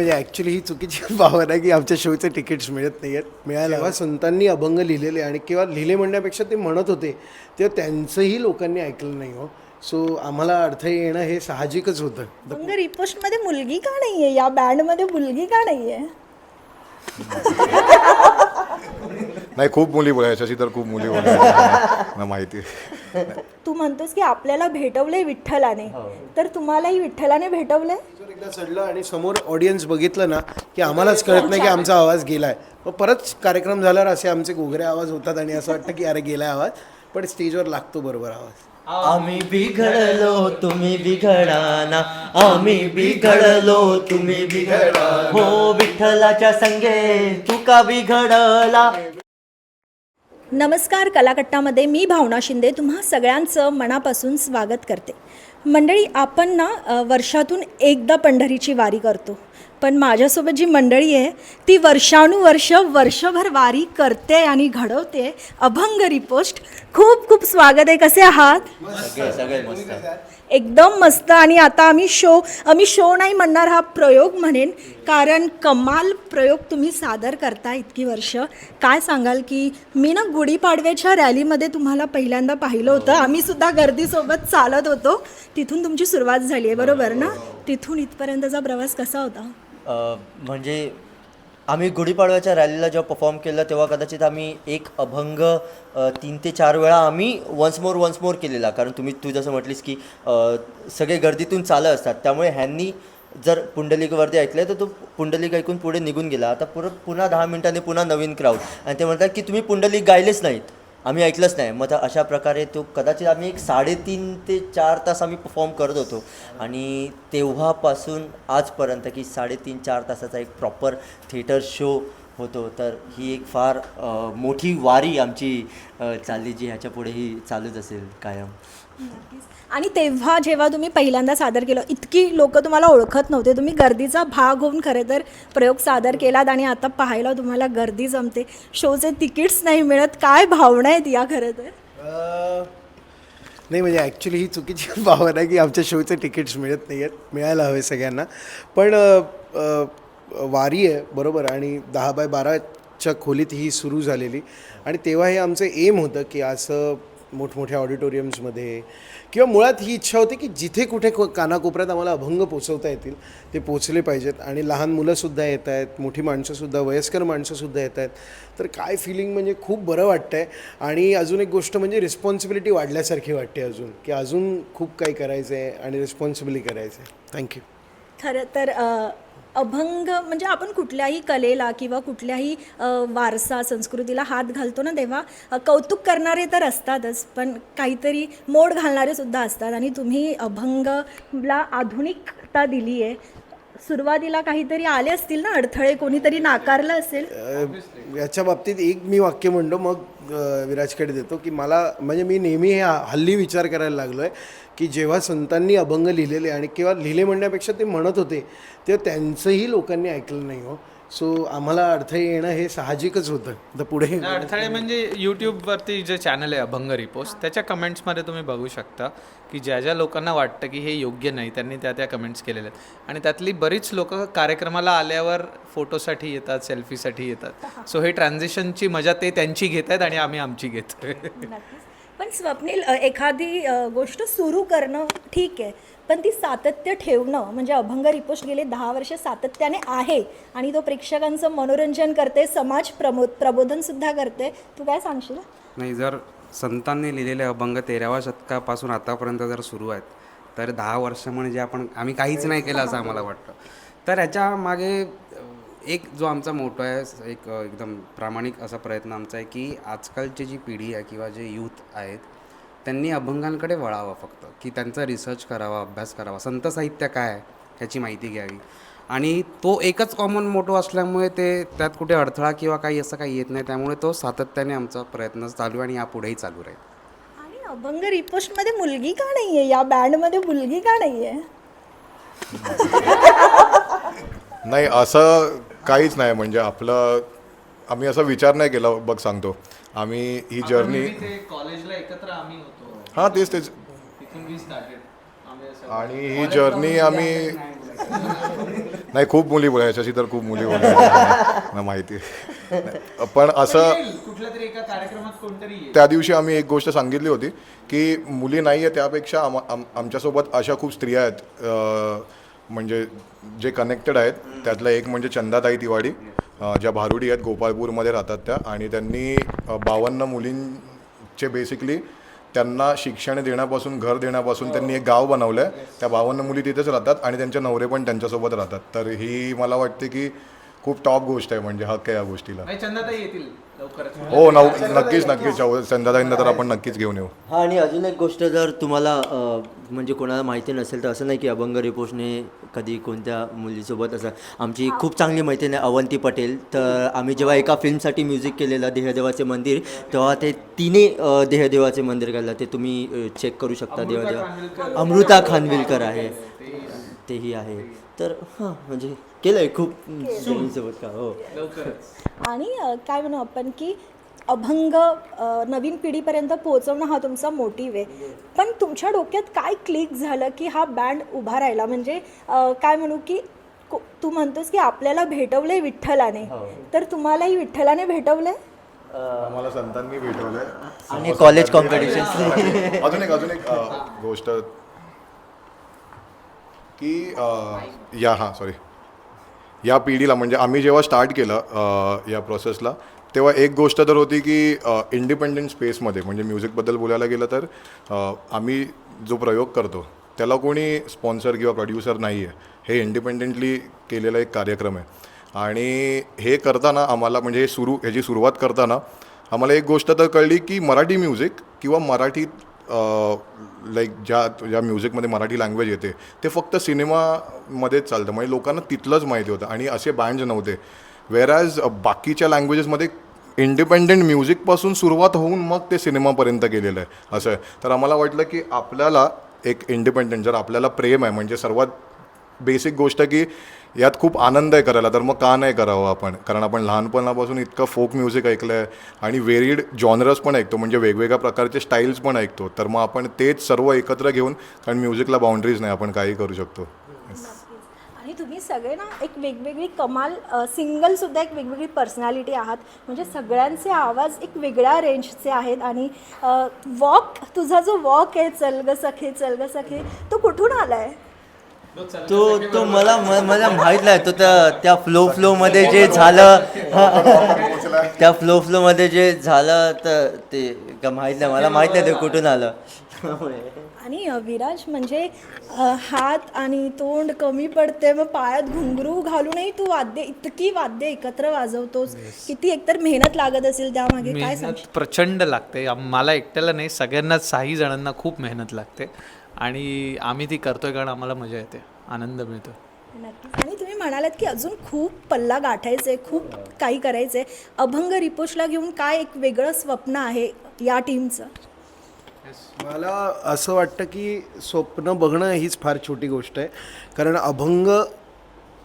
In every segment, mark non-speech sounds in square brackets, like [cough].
म्हणजे ॲक्च्युली ही चुकीची [laughs] भावना आहे की आमच्या शोचे तिकीट्स मिळत नाही आहेत मिळायला जेव्हा संतांनी अभंग लिहिलेले आणि किंवा लिहिले म्हणण्यापेक्षा ते म्हणत होते तेव्हा त्यांचंही लोकांनी ऐकलं नाही हो. सो आम्हाला अर्थ येणं हे साहजिकच होतं. मग रिपोस्टमध्ये मुलगी का नाहीये? या बँडमध्ये मुलगी का नाहीये? नाही खूप मुली बोलायच्याशी तर खूप मुली बोलायच्या ना माहिती. तू म्हणतोस की आपल्याला भेटवलंय विठ्ठलाने. तर तुम्हालाही विठ्ठलाने भेटवलंय? एकदा चढलं आणि समोर ऑडियन्स बघितलं ना की आम्हालाच कळत नाही की आमचा आवाज गेलाय. मग परत कार्यक्रम झाल्यावर असे आमचे घोगरे आवाज होतात आणि असं वाटतं की अरे गेलाय आवाज. पण स्टेजवर लागतो बरोबर आवाज. आम्ही बिघडलो तुम्ही बिघडाना. आम्ही बिघडलो तुम्ही बिघडा. हो विठ्ठलाच्या संगे तू का बिघडला? नमस्कार कलाकट्टामध्ये मी भावना शिंदे तुम्हा सगळ्यांचं मनापासून स्वागत करते. मंडळी आपण ना वर्षातून एकदा पंढरीची वारी करतो. पण माझ्यासोबत जी मंडळी आहे ती वर्षानुवर्ष वर्षभर वारी करते आणि घडवते. अभंग रिपोस्ट. खूप खूप स्वागत आहे. कसे आहात? सगळे सगळे मस्त. एकदम मस्त आणि आता आम्ही शो आम्ही शो नाही म्हणणार हा प्रयोग म्हणेन. कारण कमाल प्रयोग तुम्ही सादर करता इतकी वर्ष. काय सांगाल की मी ना गुढीपाडव्याच्या रॅलीमध्ये तुम्हाला पहिल्यांदा पाहिलं होतं. आम्ही सुद्धा गर्दीसोबत चालत होतो. तिथून तुमची सुरुवात झाली आहे बरोबर ना? तिथून इथपर्यंतचा प्रवास कसा होता? म्हणजे आम्ही गुढीपाडव्याच्या रॅलीला जेव्हा परफॉर्म केलं तेव्हा कदाचित आम्ही एक अभंग तीन ते चार वेळा आम्ही वन्स मोर वन्स मोर केलेला. कारण तुम्ही तू जसं म्हटलीस की सगळे गर्दीतून चालत असतात. त्यामुळे ह्यांनी जर पुंडलिकवरती ऐकलं तर तो पुंडलिक ऐकून पुढे निघून गेला. आता परत पुन्हा दहा मिनिटांनी पुन्हा नवीन क्राऊड आणि ते म्हणतात की तुम्ही पुंडलिक गायलेच नाहीत. आम्ही ऐकलंच नाही. मग तर अशा प्रकारे तो कदाचित आम्ही एक साडेतीन ते चार तास आम्ही परफॉर्म करत होतो. आणि तेव्हापासून आजपर्यंत की साडेतीन चार तासाचा एक प्रॉपर थिएटर शो होतो. तर ही एक फार मोठी वारी आमची चालली जी ह्याच्या पुढेही चालूच असेल कायम. आणि तेव्हा जेव्हा तुम्ही पहिल्यांदा सादर केलं इतकी लोक तुम्हाला ओळखत नव्हते. तुम्ही गर्दीचा भाग होऊन खरं तर प्रयोग सादर केलात आणि आता पाहायला तुम्हाला गर्दी जमते. शोचे तिकीट्स नाही मिळत. काय भावना आहेत या खरं तर? नाही म्हणजे ॲक्च्युली ही चुकीची [laughs] भावना आहे की आमच्या शोचे तिकीट्स मिळत नाही आहेत. मिळायला हवे सगळ्यांना. पण वारी आहे बरोबर. आणि दहा बाय बाराच्या खोलीत ही सुरू झालेली. आणि तेव्हा हे आमचं एम होतं की असं मोठमोठ्या ऑडिटोरियम्समध्ये. किंवा मुळात ही इच्छा होती की जिथे कुठे कानाकोपऱ्यात आम्हाला अभंग पोचवता येतील ते पोचले पाहिजेत. आणि लहान मुलंसुद्धा येत आहेत मोठी माणसंसुद्धा वयस्कर माणसंसुद्धा येत आहेत. तर काय फिलिंग म्हणजे खूप बरं वाटतं आहे आणि अजून एक गोष्ट म्हणजे रिस्पॉन्सिबिलिटी वाढल्यासारखी वाटते अजून की अजून खूप काही करायचं आहे आणि रिस्पॉन्सिबिली करायचं आहे थँक्यू खरं तर अभंग म्हणजे आपण कुठल्याही कलेला किंवा कुठल्याही वारसा संस्कृतीला हात घालतो ना तेव्हा कौतुक करणारे तर असतातच पण काहीतरी मोड घालणारे सुद्धा असतात. आणि तुम्ही अभंगला आधुनिकता दिली आहे सुरुवातीला काहीतरी आले असतील ना अडथळे कोणीतरी नाकारलं असेल? याच्या बाबतीत एक मी वाक्य म्हणतो मग विराजकडे देतो की मला म्हणजे मी नेहमी हे हल्ली विचार करायला लागलो आहे की जेव्हा संतांनी अभंग लिहिलेले आणि किंवा लिहिले म्हणण्यापेक्षा ते म्हणत होते तेव्हा त्यांचंही लोकांनी ऐकलं नाही हो. सो आम्हाला अर्थ येणं हे साहजिकच होतं. तर पुढे अडथळे म्हणजे यूट्यूबवरती जे चॅनल आहे अभंग रिपोस्ट त्याच्या कमेंट्समध्ये तुम्ही बघू शकता की ज्या ज्या लोकांना वाटतं की हे योग्य नाही त्यांनी त्या त्या कमेंट्स केलेल्या आहेत. आणि त्यातली बरीच लोक कार्यक्रमाला आल्यावर फोटोसाठी येतात सेल्फीसाठी येतात. सो हे ट्रान्झिशनची मजा ते त्यांची घेत आहेत आणि आम्ही आमची घेतोय. पण स्वप्नील एखादी गोष्ट सुरू करणं ठीक आहे पण ती सातत्य ठेवणं म्हणजे अभंग रिपोस्ट गेले दहा वर्ष सातत्याने आहे आणि तो प्रेक्षकांचं मनोरंजन करते समाज प्रमो प्रबोधनसुद्धा करते तू काय सांगशील? नाही जर संतांनी लिहिलेले अभंग तेराव्या शतकापासून आतापर्यंत जर सुरू आहेत तर दहा वर्ष म्हणजे आपण आम्ही काहीच नाही केलं असं आम्हाला वाटतं. तर ह्याच्या मागे एक जो आमचा मोठा आहे एक एकदम प्रामाणिक असा प्रयत्न आमचा आहे की आजकालची जी पिढी आहे किंवा जे यूथ आहेत त्यांनी अभंगांकडे वळावं फक्त की त्यांचा रिसर्च करावा अभ्यास करावा. संत साहित्य काय आहे ह्याची माहिती घ्यावी. आणि तो एकच कॉमन मोटो असल्यामुळे ते त्यात कुठे अडथळा किंवा काही असं काही येत नाही त्यामुळे तो सातत्याने आमचा प्रयत्न चालू आहे आणि यापुढेही चालू राहील. आणि अभंग रिपोस्टमध्ये मुलगी का नाही आहे या बँडमध्ये मुलगी का नाही आहे [laughs] नाही असं काहीच नाही. म्हणजे आपलं आम्ही असा विचार नाही केला बघ सांगतो. आम्ही ही जर्नी कॉलेजला एकत्र आम्ही होतो. हां तेच तेच. आणि ही जर्नी आम्ही नाही खूप मुली बोला याच्याशी तर खूप मुली बोला माहिती. पण असं. त्या दिवशी आम्ही एक गोष्ट सांगितली होती की मुली नाही आहे त्यापेक्षा आम आम आमच्यासोबत अशा खूप स्त्रिया आहेत. अं, म्हणजे जे कनेक्टेड आहेत त्यातलं एक म्हणजे चंदाताई तिवाडी ज्या भारुडी आहेत गोपाळपूरमध्ये राहतात त्या. आणि त्यांनी बावन्न मुलींचे बेसिकली त्यांना शिक्षण देण्यापासून घर देण्यापासून त्यांनी एक गाव बनवलं आहे त्या बावन्न मुली तिथेच राहतात आणि त्यांचे नवरे पण त्यांच्यासोबत राहतात. तर ही मला वाटते की खूप टॉप गोष्ट आहे म्हणजे हक्क आहे या गोष्टीला. नाही, चंदाताई येतील लवकरच. हो नव नक्कीच नक्कीच चंदाताईंना तर आपण नक्कीच घेऊन येऊ. हा आणि अजून एक गोष्ट जर तुम्हाला अ, म्हणजे कोणाला माहिती नसेल तर असं नाही की अभंग रिपोर्टने कधी कोणत्या मुलीसोबत असं. आमची खूप चांगली मैत्रीण आहे अवंती पटेल. तर आम्ही जेव्हा एका फिल्मसाठी म्युझिक केलेलं देहदेवाचे मंदिर तेव्हा ते तिने अ, देहदेवाचे मंदिर केलं ते तुम्ही चेक करू शकता देहदेवा अमृता खानविलकर आहे. तेही आहे. तर हां म्हणजे केलं आहे खूप का? हो. आणि अ, काय म्हणू आपण की अभंग अ, नवीन पिढीपर्यंत पोहोचवणं हा तुमचा मोटिव्ह आहे. पण तुमच्या डोक्यात काय क्लिक झालं की हा बँड उभा राहिला? म्हणजे अ, काय म्हणू की को- तू म्हणतोस की आपल्याला भेटवलंय विठ्ठलाने. तर तुम्हालाही विठ्ठलाने भेटवलंय? आम्हाला संतांनी भेटवलंय. आणि कॉलेज कॉम्पिटिशन अजून एक अजून एक अं, गोष्ट. की अं, या हां सॉरी या पिढीला म्हणजे आम्ही जेव्हा स्टार्ट केलं या प्रोसेसला तेव्हा एक गोष्ट तर होती की इंडिपेंडंट स्पेसमध्ये म्हणजे म्युझिकबद्दल बोलायला गेलं तर आम्ही जो प्रयोग करतो त्याला कोणी स्पॉन्सर किंवा प्रोड्युसर नाही आहे हे इंडिपेंडेंटली केलेला एक कार्यक्रम आहे. आणि हे करताना आम्हाला म्हणजे हे सुरू ह्याची सुरुवात करताना आम्हाला एक गोष्ट तर कळली की मराठी म्युझिक किंवा मराठीत लाईक ज्या ज्या म्युझिकमध्ये मराठी लँग्वेज येते ते फक्त सिनेमामध्येच चालतं. म्हणजे लोकांना तिथलंच माहिती होतं. आणि असे बँड्स नव्हते. वेरॅज बाकीच्या लँग्वेजेसमध्ये इंडिपेंडेंट म्युझिकपासून सुरुवात होऊन मग ते सिनेमापर्यंत गेलेलं आहे. असं आहे. तर आम्हाला वाटलं की आपल्याला एक इंडिपेंडेंट जर आपल्याला प्रेम आहे म्हणजे सर्वात बेसिक गोष्ट की यात खूप आनंद आहे करायला. तर मग का नाही करावं आपण? कारण आपण लहानपणापासून इतकं फोक म्युझिक ऐकलं आहे आणि वेरीड जॉनरस पण ऐकतो. म्हणजे वेगवेगळ्या प्रकारचे स्टाईल्स पण ऐकतो. तर मग आपण तेच सर्व एकत्र घेऊन कारण म्युझिकला बाउंड्रीज नाही आपण काही करू शकतो. आणि तुम्ही सगळे ना एक वेगवेगळी कमाल सिंगल सुद्धा एक वेगवेगळी पर्सनॅलिटी आहात. म्हणजे सगळ्यांचे आवाज एक वेगळ्या रेंजचे आहेत आणि वॉक तुझा जो वॉक आहे चल ग सखे चल ग सखे तो कुठून आला आहे तो तो मला मला माहीत नाही तो त्या त्या फ्लो फ्लो मध्ये जे झालं [laughs] त्या फ्लो फ्लो मध्ये जे झालं तर ते का माहीत नाही मला माहीत नाही ते कुठून आलं. आणि विराज म्हणजे अ, हात आणि तोंड कमी पडते मग पायात घुंगरू घालूनही तू वाद्य इतकी वाद्य एकत्र वाजवतोस. किती एकतर मेहनत लागत असेल त्यामागे काय सांग मेहनत प्रचंड लागते. आम- मला एकट्याला नाही सगळ्यांनाच साही जणांना खूप मेहनत लागते. आणि आम्ही ती करतोय कारण आम्हाला मजा येते. आनंद मिळतो. नक्कीच. आणि तुम्ही म्हणालात की अजून खूप पल्ला गाठायचे खूप काही करायचे अभंग रिपोर्टला घेऊन काय एक वेगळं स्वप्न आहे या टीमचं? मला असं वाटतं की स्वप्न बघणं हीच फार छोटी गोष्ट आहे. कारण अभंग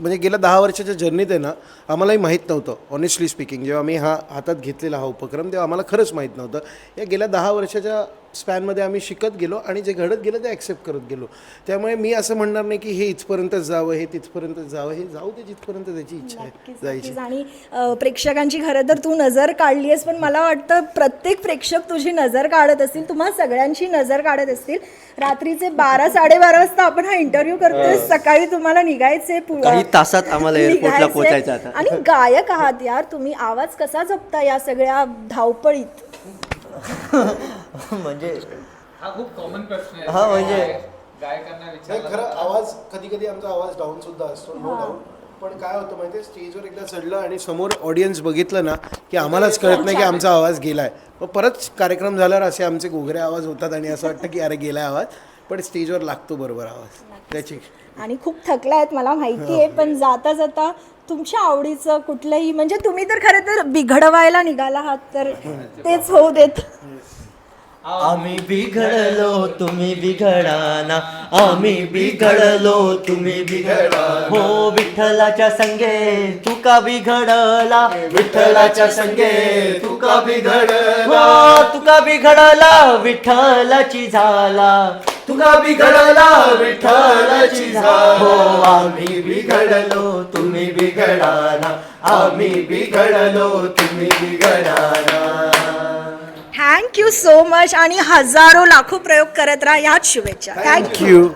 म्हणजे गेल्या दहा वर्षाच्या जर्नीत आहे ना आम्हालाही माहीत नव्हतं ऑनेस्टली स्पीकिंग जेव्हा आम्ही हा हातात घेतलेला हा उपक्रम तेव्हा आम्हाला खरंच माहीत नव्हतं. या गेल्या दहा वर्षाच्या स्पॅनमध्ये आम्ही शिकत गेलो आणि जे घडत गेलं ते ॲक्सेप्ट करत गेलो. त्यामुळे मी असं म्हणणार नाही की हे इथपर्यंतच जावं हे तिथपर्यंत जावं हे जाऊ दे जिथपर्यंत त्याची इच्छा आहे जायची. आणि प्रेक्षकांची खरं तर तू नजर काढली आहेस पण मला वाटतं प्रत्येक प्रेक्षक तुझी नजर काढत असतील तुम्हा सगळ्यांची नजर काढत असतील. रात्रीचे बारा साडेबारा वाजता आपण हा इंटरव्ह्यू करतोय सकाळी तुम्हाला निघायचे तासात आम्हाला एअरपोर्टला. पोहोचायचं आता. आणि गायक आहात यार तुम्ही आवाज कसा जपता या सगळ्या धावपळीत? [laughs] [laughs] म्हणजे हा खूप कॉमन प्रश्न आहे. हा, म्हणजे- गायकांना नाही खरं आवाज कधी कधी आमचा आवाज डाऊन सुद्धा असतो नो डाऊन पण काय होतं माहिती आहे स्टेजवर एकदा चढलं आणि समोर ऑडियन्स बघितलं ना की आम्हालाच कळत नाही की आमचा आवाज गेलाय. मग परत कार्यक्रम झाल्यावर असे आमचे घोगरे आवाज होतात आणि असं वाटतं की अरे गेलाय आवाज. पण स्टेजवर लागतो बरोबर आवाज. त्याची आणि खूप थकला आहेत मला माहिती आहे पण जाता जाता तुमच्या आवडीचं कुठलंही म्हणजे तुम्ही तर खरं तर बिघडवायला निघाला आहात तर तेच होऊ देत. आम्ही बिघडलो तुम्ही बिघडाना. आम्ही बिघडलो तुम्ही बिघडा हो विठ्ठलाच्या संगे तुका बिघडला. विठ्ठलाच्या संगे तुका बिघडला. हो तुका बिघडला विठ्ठलाची झाला. तुका बिघडला विठ्ठलाची हो आम्ही बिघडलो तुम्ही बिघडाना. आम्ही बिघडलो तुम्ही बिघडाना. थँक्यू सो मच आणि हजारो लाखो प्रयोग करत राहा. ह्याच शुभेच्छा. थँक्यू